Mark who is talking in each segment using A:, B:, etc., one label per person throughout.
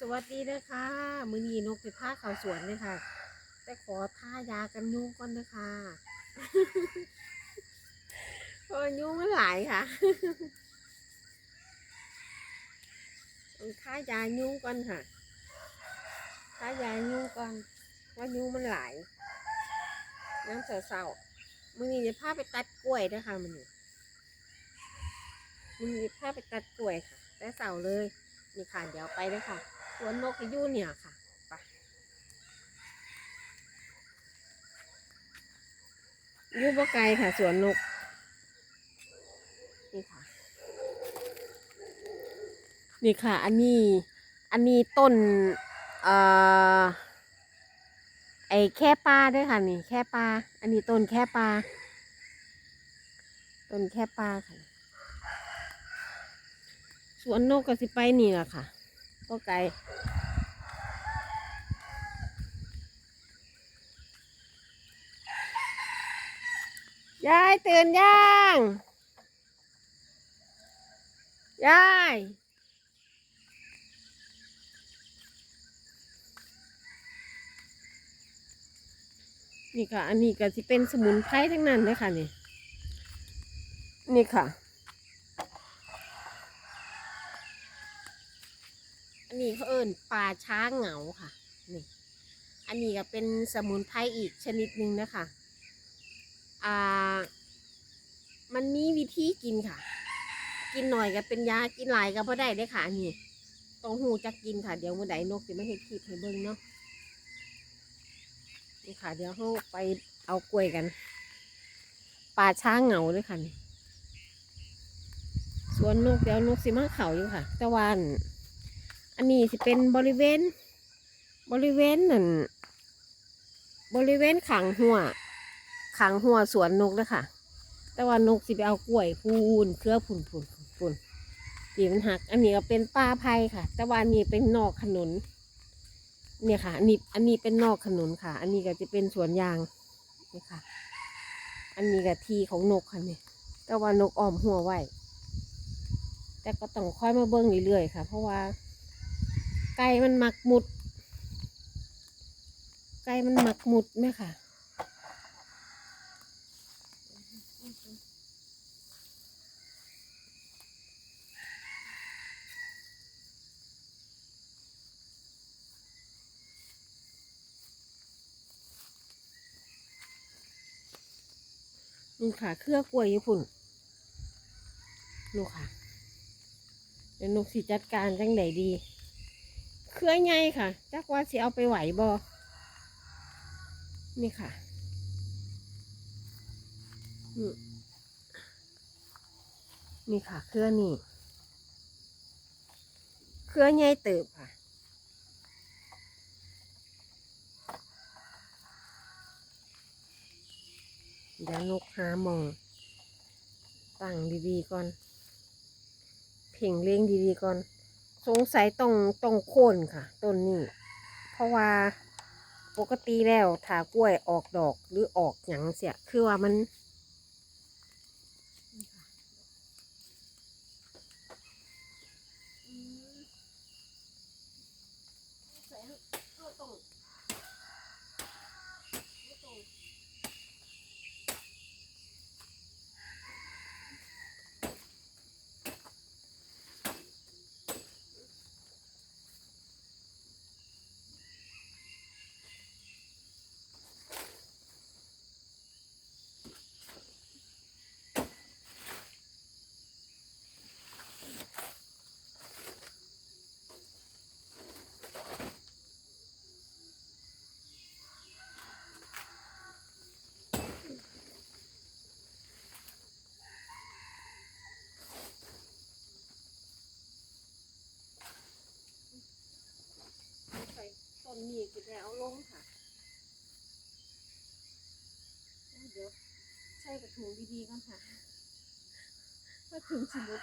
A: สวัสดีเด้อค่ะมือนีนกไปผ้าเขาสวนเลยค่ะ แต่ขอท่ายากันยุงก่อนเด้อค่ะเพราะยุงมันหลายค่ะต้องท่ายายุงก่อนค่ะท่ายายุงก่อนว่ายุงมันหลายน้ำเสาๆมือนีจะพาไปตัดกล้วยเด้ค่ะมือนีมือนีพาไปตัดกล้วยค่ะ แต่เสาเลยนี่ค่ะเดี๋ยวไปเลยค่ะ สวนนกอยู่เนี่ยค่ะไปอยู่บ่ไกลค่ะ สวนนก นี่ค่ะ นี่ค่ะ อันนี้ อันนี้ต้น เอ่อ ไอ้แค่ปลาด้วยค่ะ นี่ แค่ปลา อันนี้ต้นแค่ปลา ต้นแค่ปลาค่ะ สวนนกก็สิไปนี่แหละค่ะ ก็ไกลยายตื่นยังยายนี่ค่ะ อันนี้ก็สิเป็นสมุนไพรทั้งนั้นเลยค่ะนี่ นี่ค่ะ อันนี้เขาเอิ้นปลาช้างเหงาค่ะนี่อันนี้ก็เป็นสมุนไพรอีกชนิดหนึ่งนะคะอ่ามันมีวิธีกินค่ะ กินหน่อยก็เป็นยากินหลายก็พอได้ได้ค่ะอันนี้ต้องหูจักกินค่ะ เดี๋ยวมื่อใดนกจะไม่ให้คลิปให้เบิ่งเนาะนี่ค่ะ เดี๋ยวเขาไปเอากล้วยกันปลาช้างเหงาด้วยค่ะสวนนกเดี๋ยวนกสิมาเขาอยู่ค่ะต่วาอัน อันนี้สิเป็นบริเวณ บริเวณนั่นบริเวณขังหัวขังหัวสวนนกเลยค่ะ แต่ว่านกสิไปเอากล้วยพูนเครือพูนพูนพูนพูนตีมันหัก อันนี้ก็เป็นป้าไผ่ค่ะ แต่ว่าอันนี้เป็นนอกขนุนเนี่ยค่ะอันนี้อันนี้เป็นนอกขนุนค่ะ อันนี้ก็จะเป็นสวนยางนี่ค่ะ อันนี้ก็ทีของนกค่ะเนี่ยแต่ว่านกอ้อมหัวไว้แต่ก็ต้องค่อยมาเบิ้งเรื่อยๆค่ะ เพราะว่า ไก่มันหมักหมุด ไก่มันหมักหมุดไหมค่ะนี่ค่ะเครือกล้วยญี่ปุ่นนูกค่ะเดี๋ยวนุกสิจัดการจังไดดี เครือใหญ่ค่ะ จักว่าสิเอาไปไหวบอนี่ค่ะนี่นี่ค่ะ เครือนี่ เครือใหญ่เติบค่ะ เดี๋ยวนกหามอง ตั้งดีๆก่อน เพ่งเลี้ยงดีๆก่อน สงสัยต้องต้องโค่นค่ะ ต้นนี้ เพราะว่าปกติแล้วถ้ากล้วยออกดอกหรือออกหยังเสียคือว่ามัน มีกินแล้วลงค่ะ เดี๋ยวใส่กระถุงดีๆก่อนค่ะกระถุงสมุด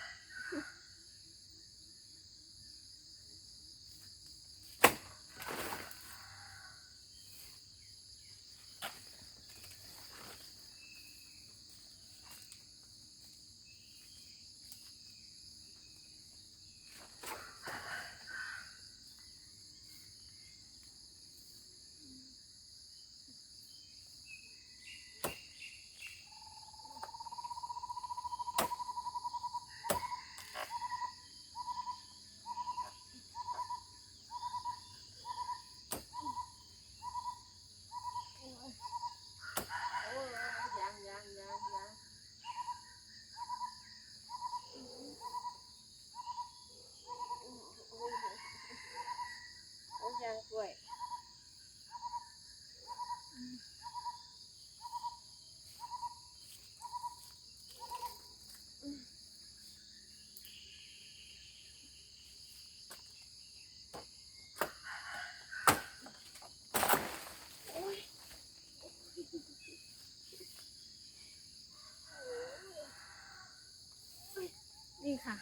A: นี่ค่ะ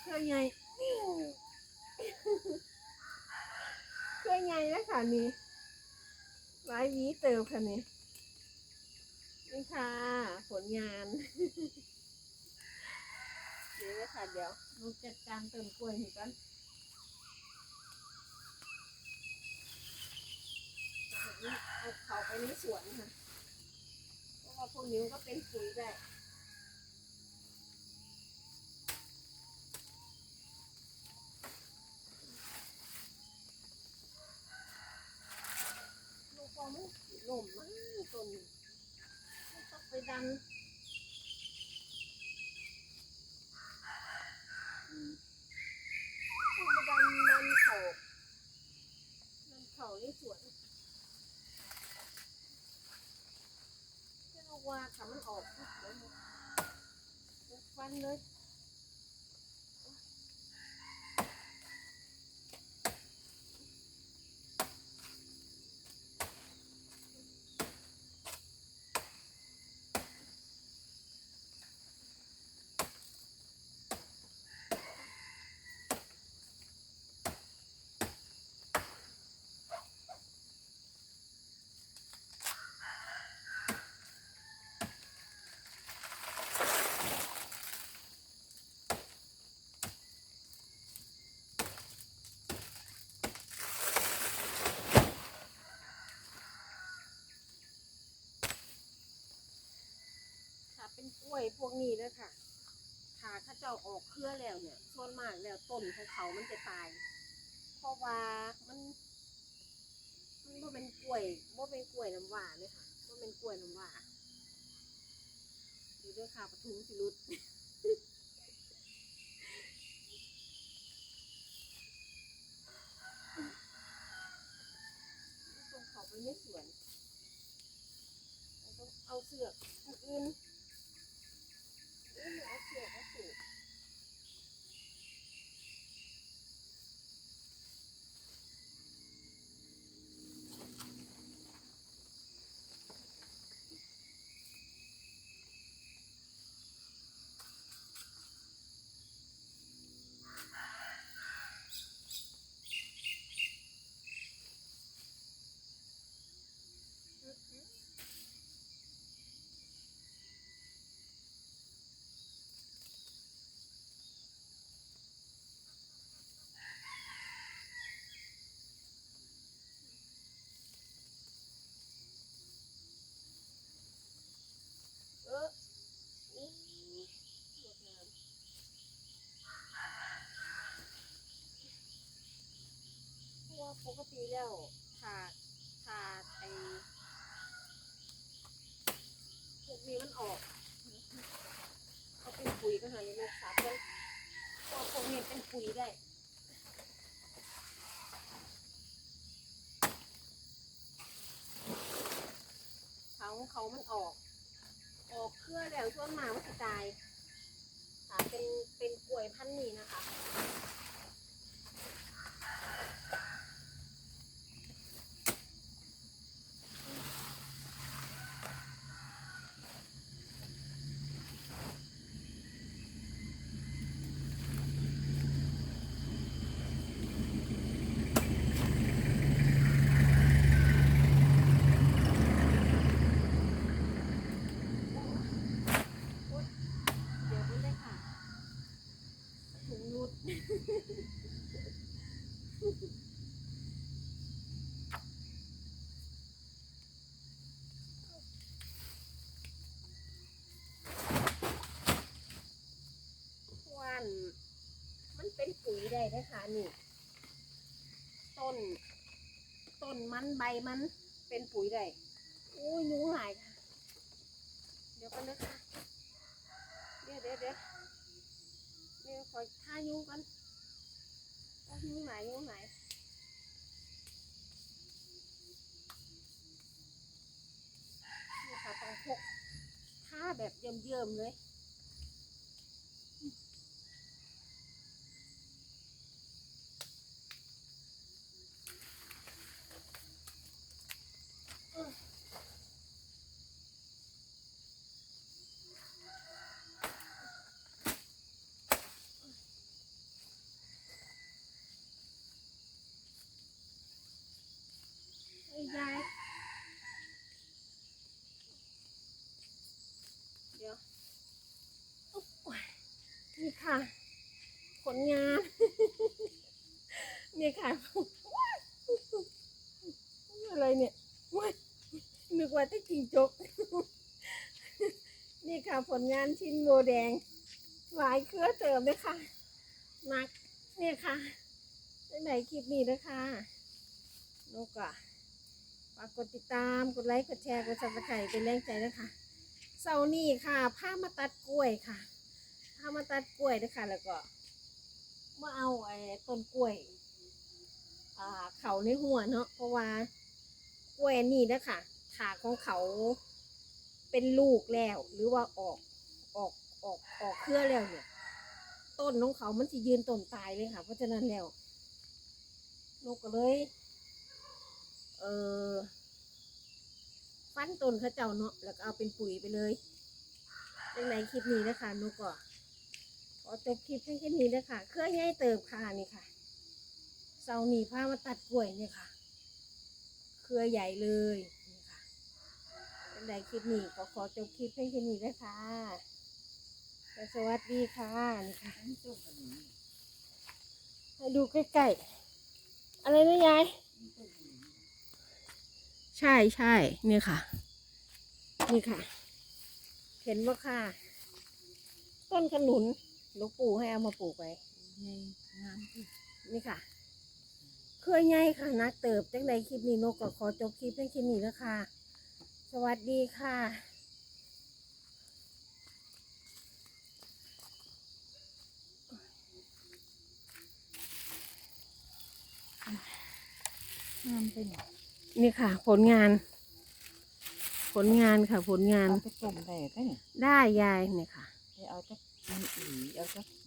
A: เครือใหญ่ เครือใหญ่แล้ว ค่ะนี่หลายหวีเติมค่ะนี่นี่ค่ะ ผลงานเดี๋ยวนะคะเดี๋ยวลูกจัดการต้นกล้วยให้กันเอาเขาไปในสวนค่ะ เพราะว่าพวกนี้ก็เป็นปุ๋ยได้ ลูกฟองมัน หล่มมากต้นนี้มันต้องไปดันต้องไปดันดันเขาดันเขาในสวนจะเอาว่าขามันออกเดี๋ยวฟันเลย ค่ะเป็นกล้ วยพวกนี้นะค่ะถ้าเข้าเจ้าออกเครือแล้วเนี่ยส่วนมากแล้วต้นของเขามันจะตาย เพราะว่ามันมันบ่เป็นกล้วยบ่เป็นกล้วยน้ำหวานเลยค่ะบ่เป็นกล้วยน้ำหวานดูด้วยค่ะปทุมสิรุดส่งเขาไปในสวนเราต้องเอาเสือกอื่น Okay. ได้นะคะนี่ ต้น ต้นมันใบมันเป็นปุ๋ยได้โอ้ยยุงหลายค่ะ เดี๋ยวกันนะคะเดี๋ยวเดี๋ยวเดี๋ยวเดี๋ยวขอท่ายุงกันโอ้ยยุงไหนยุงไหนนี่ค่ะต้องพกท่าแบบเยิ่มๆเลย เนี่ ค่ะ ผลงานนี่ค่ะอะไรเนี่ยว้ายนึกว่าจะกิงจก นี่ค่ะผลงานชิ้นโบแดงหลายเครือเติมเลยค่ะนักเนี่ยค่ะในไหนคลิปนี้นะคะนกอะฝากกดติดตาม กดไลค์ กดแชร์ กดซับสไครต์เป็นแรงใจนะคะเสาร์นี้ค่ะ ผ้ามาตัดกล้วยค่ะ ผ้ามาตัดกล้วยนะคะแล้วก็มาเอาไอ้ต้นกล้วย อ่า เขาในหัวเนาะเพราะว่ากล้วยนนี่นะคะถาของเขาเป็นลูกแล้ว หรือว่าออกออกออกออกเครือแล้วเนี่ย ต้นของเขามันสิยืนต้นตายเลยค่ะ เพราะฉะนั้นแล้วนกก็เลย เออฟันต้นเขาเจ้าเนาะแล้วก็เอาเป็นปุ๋ยไปเลยในไหนคลิปนี้นะคะนกก็ อจบคลิปแค่นี้นะคะเครื่องใหญ่เติบค่ะนี่ค่ะเสาหนีผ้ามาตัดกล้วยเนี่ยค่ะ เครือใหญ่เลยนี่ค่ะเป็นไดคลิปนี้ก็ขอจบคลิปแค่นี้นะคะและสวัสดีค่ะนี่ค่ะให้ดูใกล้ๆอะไรนะยายใช่ใช่เนี่ยค่ะ นี่ค่ะ เห็นว่าค่ะ ต้นขนุน หลวงปู่ให้เอามาปลูกไว้
B: งามที่
A: นี่ค่ะ เครือใหญ่ค่ะนักเติบจังใดคลิปนี้นกก็ขอจบคลิปเพียงแค่นี้แล้วค่ะ สวัสดีค่ะ
B: งามเป็น
A: นี่ค่ะ ผลงาน ผลงานค่ะ ผลงาน
B: เอาไปต้มได้ก็เนี่ย
A: ได้ยายเนี่ยค่ะ
B: ไปเอาจั กมีอีเอาจัก